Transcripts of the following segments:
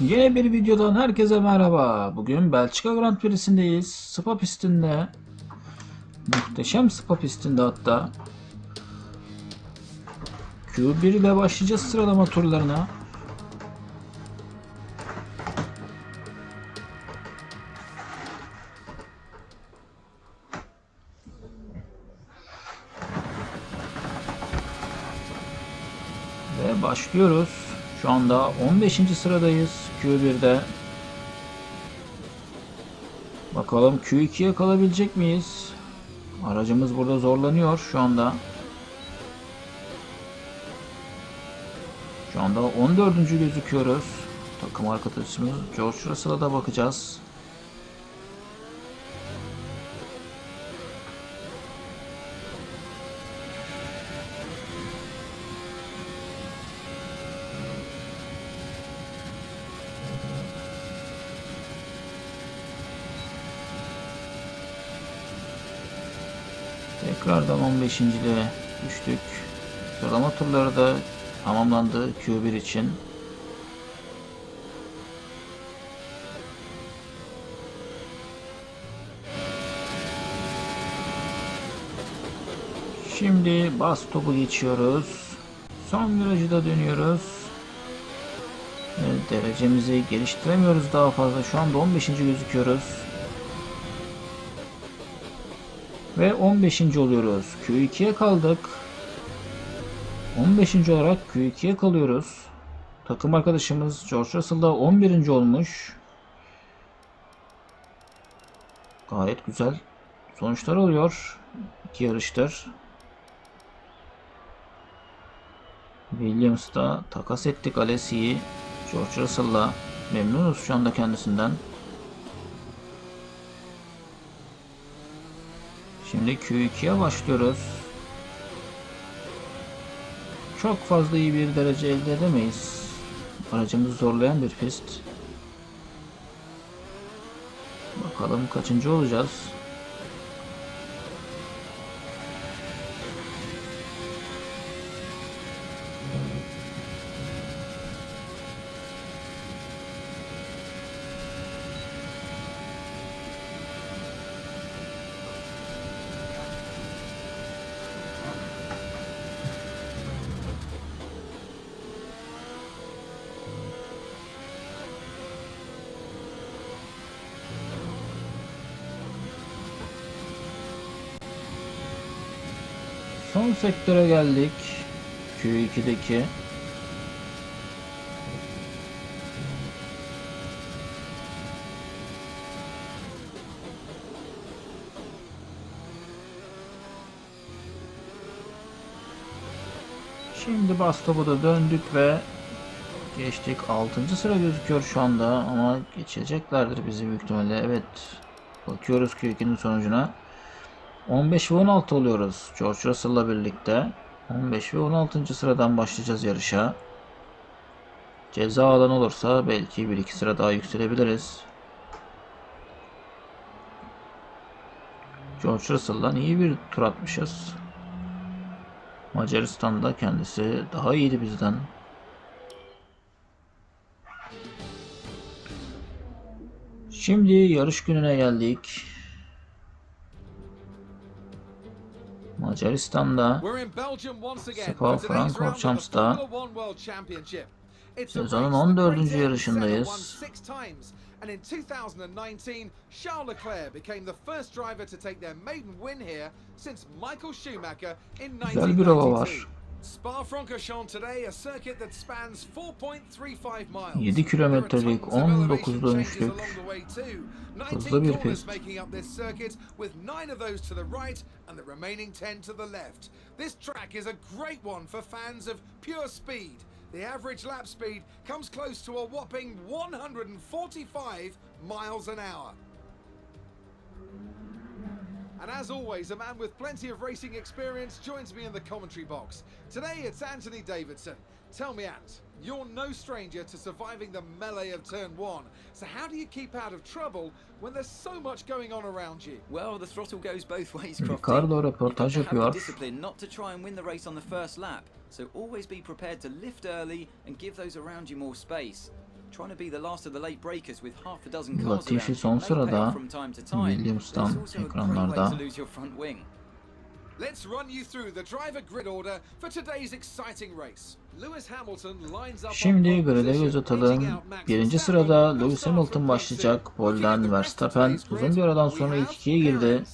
Yeni bir videodan herkese merhaba. Bugün Belçika Grand Prix'sindeyiz. Spa pistinde. Muhteşem Spa pistinde hatta. Q1 ile başlayacağız sıralama turlarına. Ve başlıyoruz. Şu anda 15. sıradayız Q1'de. Bakalım Q2'ye kalabilecek miyiz? Aracımız burada zorlanıyor şu anda. Şu anda 14. gözüküyoruz. Takım arkadaşımız George Russell'a da bakacağız. Tekrardan 15. de düştük. Sıralama turları da tamamlandı Q1 için. Şimdi bas topu geçiyoruz. Son virajı da dönüyoruz. Derecemizi geliştiremiyoruz daha fazla. Şu anda 15. gözüküyoruz. Ve 15. oluyoruz. Q2'ye kaldık. 15. olarak Q2'ye kalıyoruz. Takım arkadaşımız George Russell da 11. olmuş. Gayet güzel sonuçlar oluyor. İki yarıştır. Williams'da takas ettik Alessi'yi. George Russell'la memnunuz şu anda kendisinden. Şimdi Q2'ye başlıyoruz. Çok fazla iyi bir derece elde edemeyiz. Aracımızı zorlayan bir pist. Bakalım kaçıncı olacağız. Son sektöre geldik. Q2'deki. Şimdi bas topu da döndük ve geçtik. 6. sıra gözüküyor şu anda ama geçeceklerdir bizi büyük ihtimalle. Evet. Bakıyoruz Q2'nin sonucuna. 15 ve 16 oluyoruz George Russell'la birlikte. 15 ve 16. sıradan başlayacağız yarışa. Ceza alan olursa belki 1-2 sıra daha yükselebiliriz. George Russell'dan iyi bir tur atmışız. Macaristan'da kendisi daha iyiydi bizden. Şimdi yarış gününe geldik. Macaristan'da Spa Francorchamps sezonun 14. yarışındayız. And in 2019, Charles Leclerc became the first driver to take their maiden win here since Michael Schumacher in Güzel bir hava var. 1992. Spa-Francorchamps today a circuit that spans 4.35 miles. 7 kilometrelik, There are tons of 19 elevation dönüşlük the 19 hızlı bir corners pist. making up this circuit with 9 of those to the right and the remaining 10 to the left. This track is a great one for fans of pure speed. The average lap speed comes close to a whopping 145 miles an hour. And as always, a man with plenty of racing experience joins me in the commentary box. Today it's Anthony Davidson. Tell me, Ant, you're no stranger to surviving the melee of turn one. So how do you keep out of trouble when there's so much going on around you? Well, the throttle goes both ways, Crofty. Ricardo You've got röportaj to have the discipline not to try and win the race on the first lap. So always be prepared to lift early and give those around you more space. Trying to be the last of the late breakers with half a dozen cars Latifi son sırada, Williams'tan ekranlarda. Let's run you through the driver grid order for today's exciting race. Lewis Hamilton lines up on Şimdi grid'e göz atalım. Birinci sırada Lewis Hamilton başlayacak. P6. Looking at Polden the rest of Verstappen uzun bir aradan sonra ilk ikiye girdi.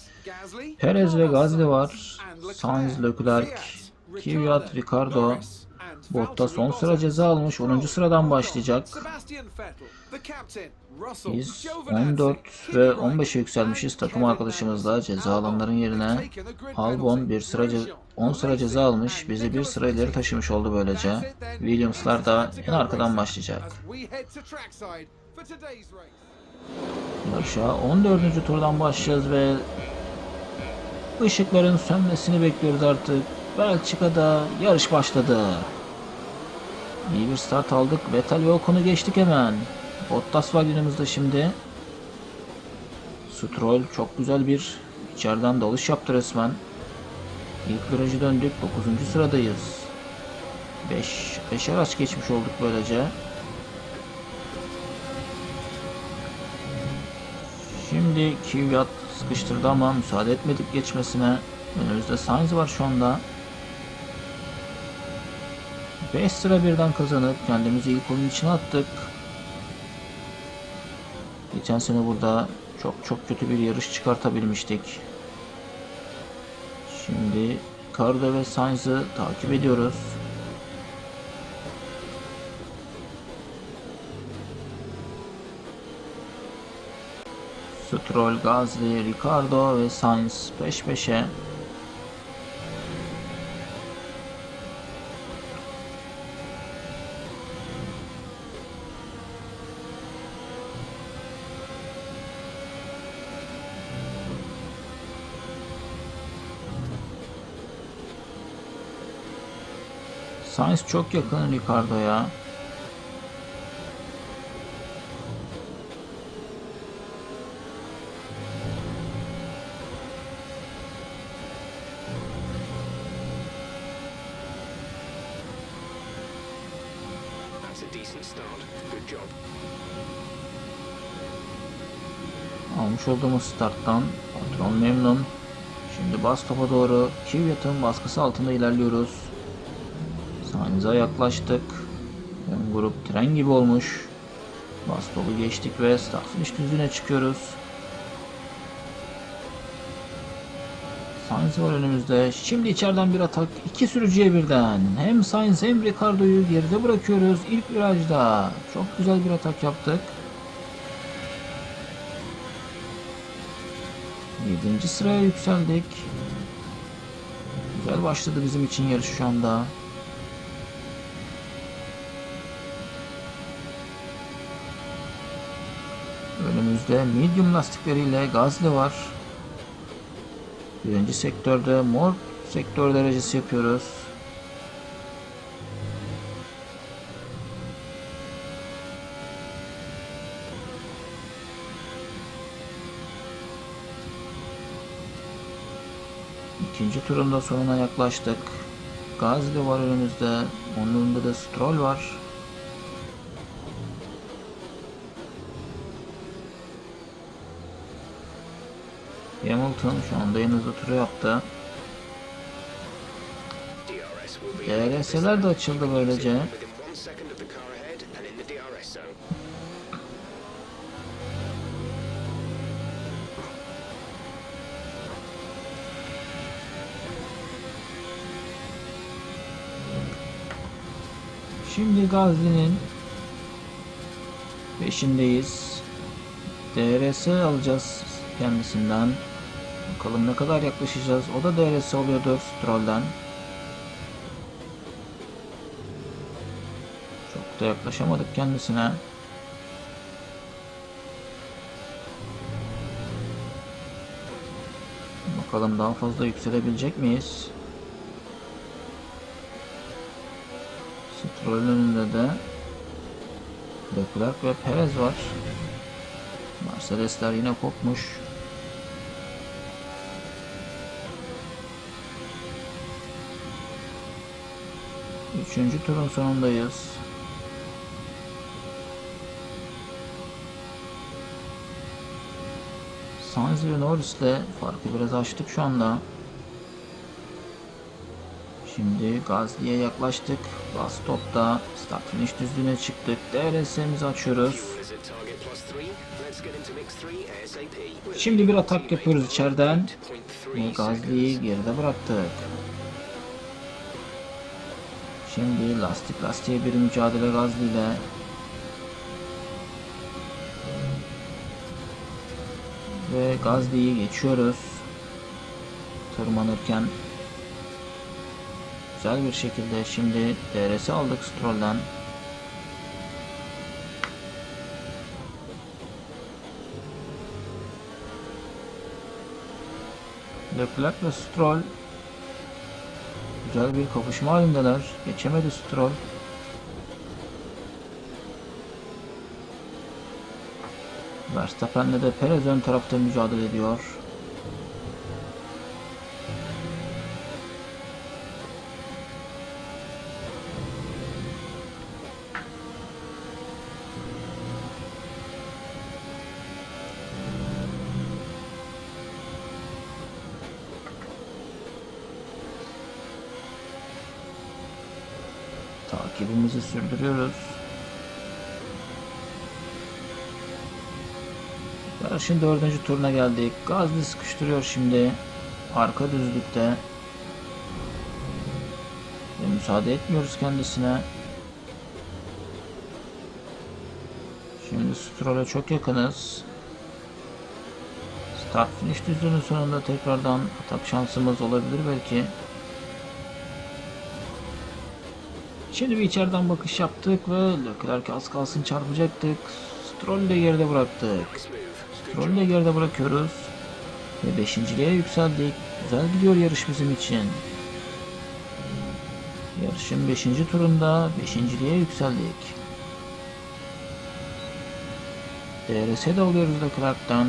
Perez, ve Gazli var. Sainz, Leclerc, Kvyat, Ricardo, Valtteri son sıra ceza almış. 10. Stroll, sıradan başlayacak. Biz Giovinazzi, 14 Kimi ve Raikkonen 15'e yükselmişiz takım arkadaşımızla ceza alanların yerine. Albon bir sıra ce- Grosjean, 10 sıra ceza almış. Bizi bir sıra ileri taşımış oldu böylece. Williams'lar da en arkadan başlayacak. Yarışa 14. turdan başlayacağız ve ışıkların sönmesini bekliyoruz artık. Belçika'da yarış başladı. İyi bir start aldık. Vettel ve Ocon'u geçtik hemen. Bottas var yanımızda şimdi. Stroll çok güzel bir içeriden dalış yaptı resmen. İlk virajı döndük. 9. sıradayız. 5 5 araç geçmiş olduk böylece. Şimdi Kvyat sıkıştırdı ama müsaade etmedik geçmesine. Önümüzde Sainz var şu anda. 5 sıra birden kazanıp kendimizi ilk oyun içine attık. Geçen sene burada çok çok kötü bir yarış çıkartabilmiştik. Şimdi Ricardo ve Sainz'ı takip ediyoruz. Stroll, Gasly, Ricardo ve Sainz peş peşe. Sainz çok yakın Ricardo'ya. That's a decent start. Good job. Almış olduğumuz starttan patron memnun. Şimdi bas topa doğru Kvyat'ın baskısı altında ilerliyoruz. Sainz'e yaklaştık. Ön grup tren gibi olmuş. Bas topu geçtik ve finish düzlüğüne çıkıyoruz. Sainz var önümüzde. Şimdi içeriden bir atak. iki sürücüye birden. Hem Sainz hem Ricardo'yu geride bırakıyoruz. İlk virajda. Çok güzel bir atak yaptık. 7. sıraya yükseldik. Güzel başladı bizim için yarış şu anda. Önümüzde medium lastikleriyle Gazli var. Birinci sektörde mor sektör derecesi yapıyoruz. İkinci turun da sonuna yaklaştık. Gazli var önümüzde. Onun önünde de Stroll var. Hamilton şu anda en hızlı turu yaptı. DRS'ler de açıldı böylece. Şimdi Gazli'nin peşindeyiz. DRS alacağız kendisinden. Bakalım ne kadar yaklaşacağız. O da DRS alıyordur Stroll'den. Çok da yaklaşamadık kendisine. Bakalım daha fazla yükselebilecek miyiz? Stroll'ün önünde de Leclerc ve Perez var. Mercedesler yine kopmuş. Üçüncü turun sonundayız. Sainz ve Norris'le farkı biraz açtık şu anda. Şimdi Gazli'ye yaklaştık. Last stopta start finish düzlüğüne çıktık. DRS'mizi açıyoruz. Şimdi bir atak yapıyoruz içeriden. Ve Gazli'yi geride bıraktık. Şimdi lastik lastiğe bir mücadele Gazli ile. Ve Gazli'yi geçiyoruz. Tırmanırken güzel bir şekilde şimdi DRS aldık Stroll'dan. Leclerc ve Stroll güzel bir kapışma halindeler. Geçemedi Stroll. Verstappen'le de Perez ön tarafta mücadele ediyor. Takibimizi sürdürüyoruz. Yarışın dördüncü turuna geldik. Gazli sıkıştırıyor şimdi. Arka düzlükte. Ve müsaade etmiyoruz kendisine. Şimdi Stroll'e çok yakınız. Start finish düzlüğünün sonunda tekrardan atak şansımız olabilir belki. Şimdi bir içeriden bakış yaptık ve Leclerc az kalsın çarpacaktık. Stroll'ü de geride bıraktık. Stroll'ü de geride bırakıyoruz. Ve beşinciliğe yükseldik. Güzel gidiyor yarış bizim için. Yarışın 5. turunda beşinciliğe yükseldik. DRS de alıyoruz Leclerc'ten.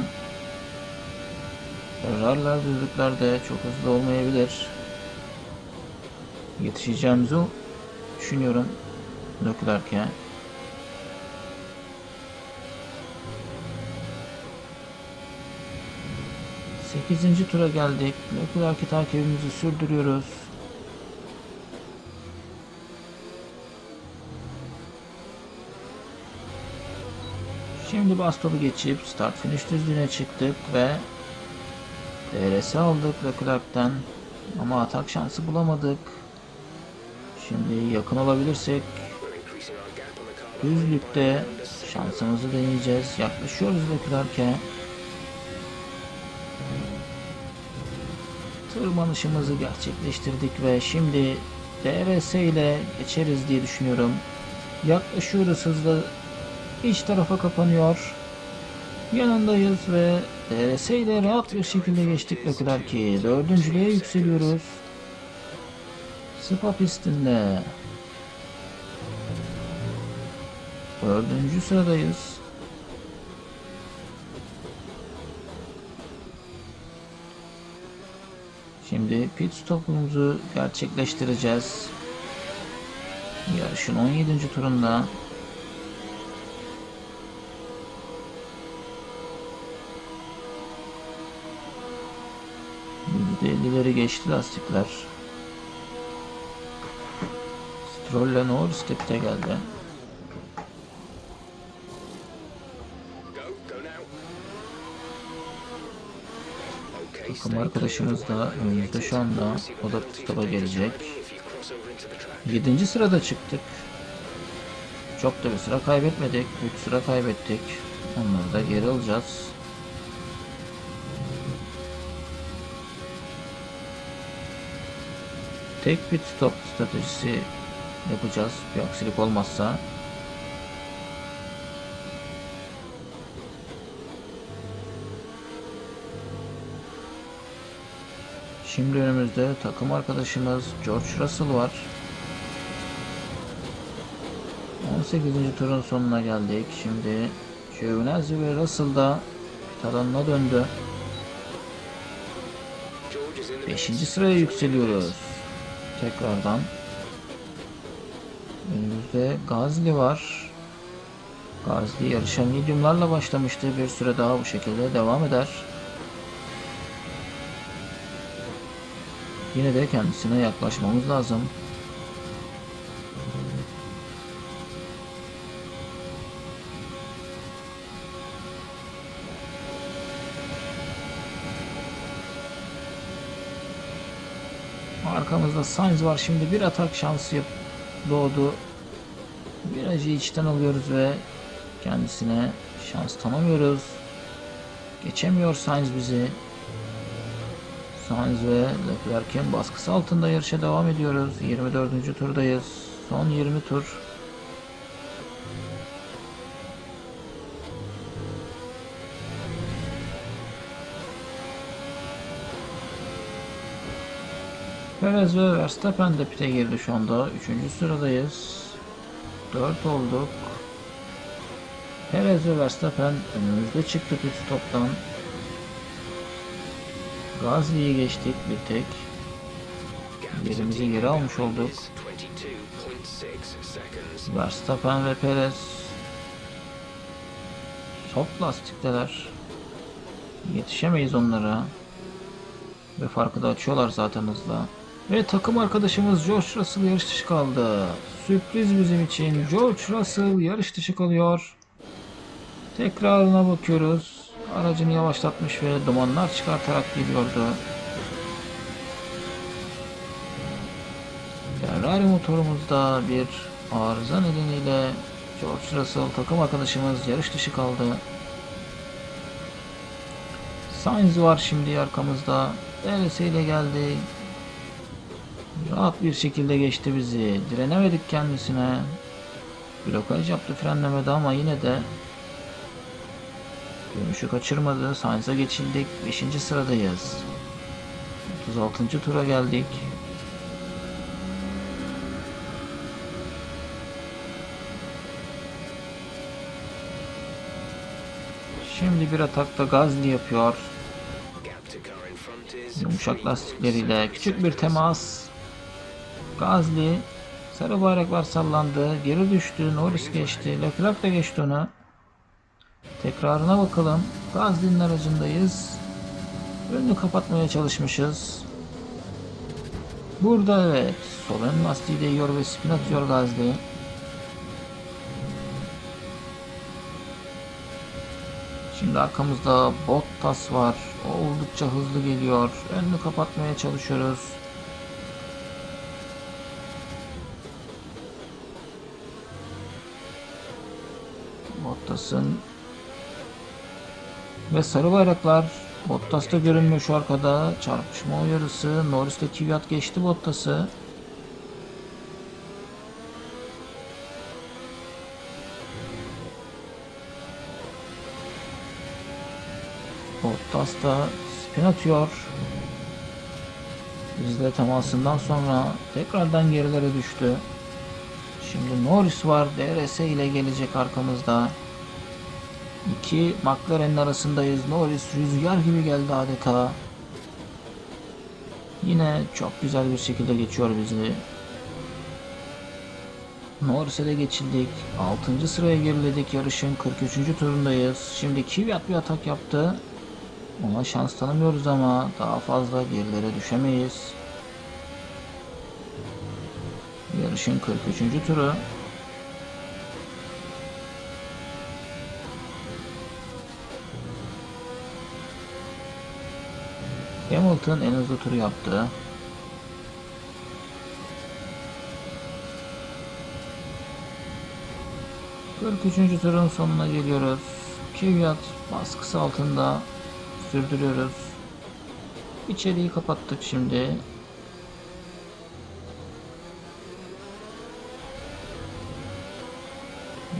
Ferrari'ler düzlüklerde çok hızlı olmayabilir. Yetişeceğimizi düşünüyorum Leclerc'e. Sekizinci tura geldik. Leclerc'i takibimizi sürdürüyoruz. Şimdi bastonu geçip start finish düzlüğüne çıktık ve DRS aldık Leclerc'ten ama atak şansı bulamadık. Şimdi yakın olabilirsek düzlükte şansımızı deneyeceğiz. Yaklaşıyoruz Leclerc'e. Tırmanışımızı gerçekleştirdik ve şimdi DRS ile geçeriz diye düşünüyorum. Yaklaşıyoruz hızlı. İç tarafa kapanıyor. Yanındayız ve DRS ile rahat bir şekilde geçtik Leclerc'i. Dördüncülüğe yükseliyoruz. Spa pistinde. Dördüncü sıradayız. Şimdi pit stopumuzu gerçekleştireceğiz. Yarışın 17. turunda %50'leri geçti lastikler. Stroll ile Norris tepte geldi. Takım arkadaşımız da önümüzde şu anda. O da stopa gelecek. If you cross over into the track. 7. sırada çıktık. Çok da bir sıra kaybetmedik. 3 sıra kaybettik. Onları da geri alacağız. Tek pit stop stratejisi yapacağız. Bir aksilik olmazsa. Şimdi önümüzde takım arkadaşımız George Russell var. 18. turun sonuna geldik. Şimdi Giovinazzi ve Russell da pit alanına döndü. George is in the 5. mix. sıraya yükseliyoruz. Tekrardan. Ve Gazli var. Gazli yarışa mediumlarla başlamıştı. Bir süre daha bu şekilde devam eder. Yine de kendisine yaklaşmamız lazım. Arkamızda Sainz var. Şimdi bir atak şansı doğdu. Virajı içten alıyoruz ve kendisine şans tanımıyoruz. Geçemiyor Sainz bizi. Sainz ve Leclerc'in baskısı altında yarışa devam ediyoruz. 24. turdayız. Son 20 tur. Perez ve Verstappen de pite girdi şu anda. 3. sıradayız. 4 olduk. Perez ve Verstappen önümüzde çıktı pit stop'tan. Gazli'yi geçtik bir tek. Yerimizi geri almış olduk. 22.6 seconds. Verstappen ve Perez top lastikteler. Yetişemeyiz onlara. Ve farkı da açıyorlar zaten hızla. Ve takım arkadaşımız George Russell yarış dışı kaldı. Sürpriz bizim için. George Russell yarış dışı kalıyor. Tekrarına bakıyoruz. Aracını yavaşlatmış ve dumanlar çıkartarak geliyordu. Ferrari motorumuzda bir arıza nedeniyle George Russell takım arkadaşımız yarış dışı kaldı. Sainz var şimdi arkamızda. DRS ile geldi. Rahat bir şekilde geçti bizi. Direnemedik kendisine. Blokaj yaptı frenlemede ama yine de dönüşü kaçırmadı. Sainz'a geçildik. 5. sıradayız. 36. tura geldik. Şimdi bir atakta Gazli yapıyor. Yumuşak lastikleriyle küçük bir temas. Gazli sarı bayraklar sallandı. Geri düştü. Norris geçti. Leclerc de geçti onu. Tekrarına bakalım. Gazli'nin aracındayız. Önünü kapatmaya çalışmışız. Burada evet. Sol ön lastiği değiyor ve spin atıyor Gazli. Şimdi arkamızda Bottas var. Oldukça hızlı geliyor. Önünü kapatmaya çalışıyoruz. Bottas'ın ve sarı bayraklar Bottas'ta görünmüyor şu arkada. Çarpışma uyarısı. Norris'te Kvyat geçti Bottas'ı. Bottas da spin atıyor. Bizle temasından sonra tekrardan gerilere düştü. Şimdi Norris var. DRS ile gelecek arkamızda. İki McLaren'in arasındayız. Norris rüzgar gibi geldi adeta. Yine çok güzel bir şekilde geçiyor bizi. Norris'e de geçildik. 6. sıraya geriledik. Yarışın 43. turundayız. Şimdi Kvyat bir atak yaptı. Ona şans tanımıyoruz ama daha fazla gerilere düşemeyiz. Yarışın 43. turu. Hamilton en hızlı turu yaptı. Kırk üçüncü turun sonuna geliyoruz. Kvyat baskısı altında sürdürüyoruz. İçeriği kapattık şimdi.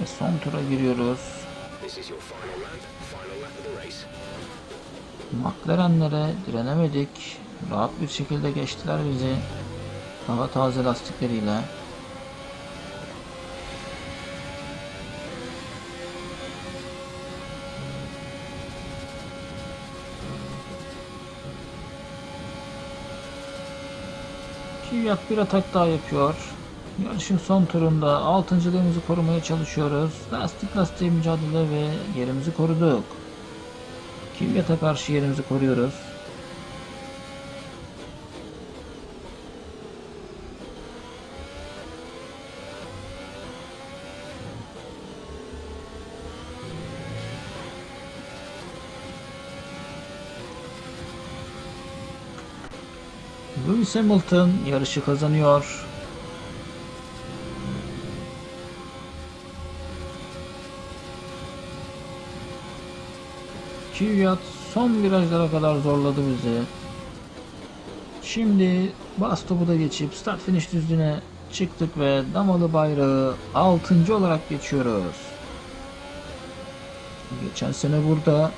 Ve son tura giriyoruz. McLaren'lere direnemedik. Rahat bir şekilde geçtiler bizi. Daha taze lastikleriyle. Kvyat bir atak daha yapıyor. Yarışın son turunda altıncılığımızı korumaya çalışıyoruz. Lastik lastiğe mücadele ve yerimizi koruduk. Kimyata karşı yerimizi koruyoruz. Louis Hamilton yarışı kazanıyor. Kvyat son virajlara kadar zorladı bizi. Şimdi bas topu da geçip start finish düzlüğüne çıktık ve damalı bayrağı 6. olarak geçiyoruz. Geçen sene burada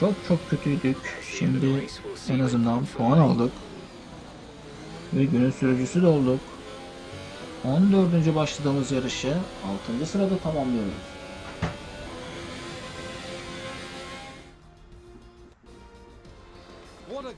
çok çok kötüydük. Şimdi en azından puan aldık. Ve günün sürücüsü de olduk. 14. başladığımız yarışı 6. sırada tamamlıyoruz.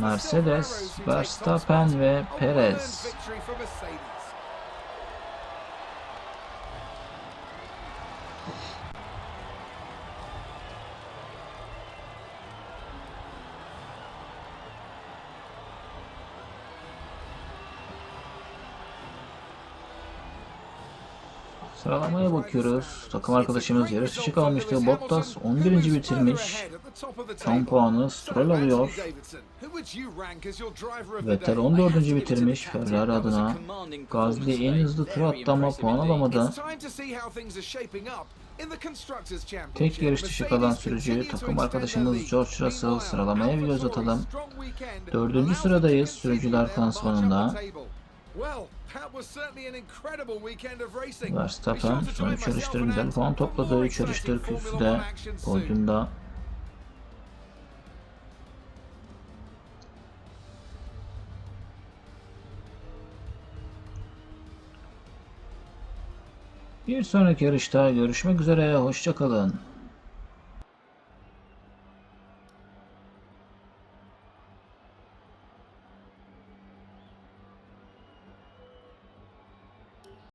Mercedes, Verstappen ve Perez. Sıralamaya bakıyoruz. Takım arkadaşımız yarış dışı kalmıştı. Bottas 11. bitirmiş. Son puanı Stroll alıyor. Vettel 14. bitirmiş Ferrari adına. Gasly en hızlı tur attı ama puan alamadı. Tek yarış dışı kalan sürücü takım arkadaşımız George Russell sıralamaya bir göz atalım. Dördüncü sıradayız sürücüler klasmanında. Verstappen son 3 yarıştır güzel puan topladı. 3 yarıştır kürsüde podyumda. Bir sonraki yarışta görüşmek üzere. Hoşçakalın.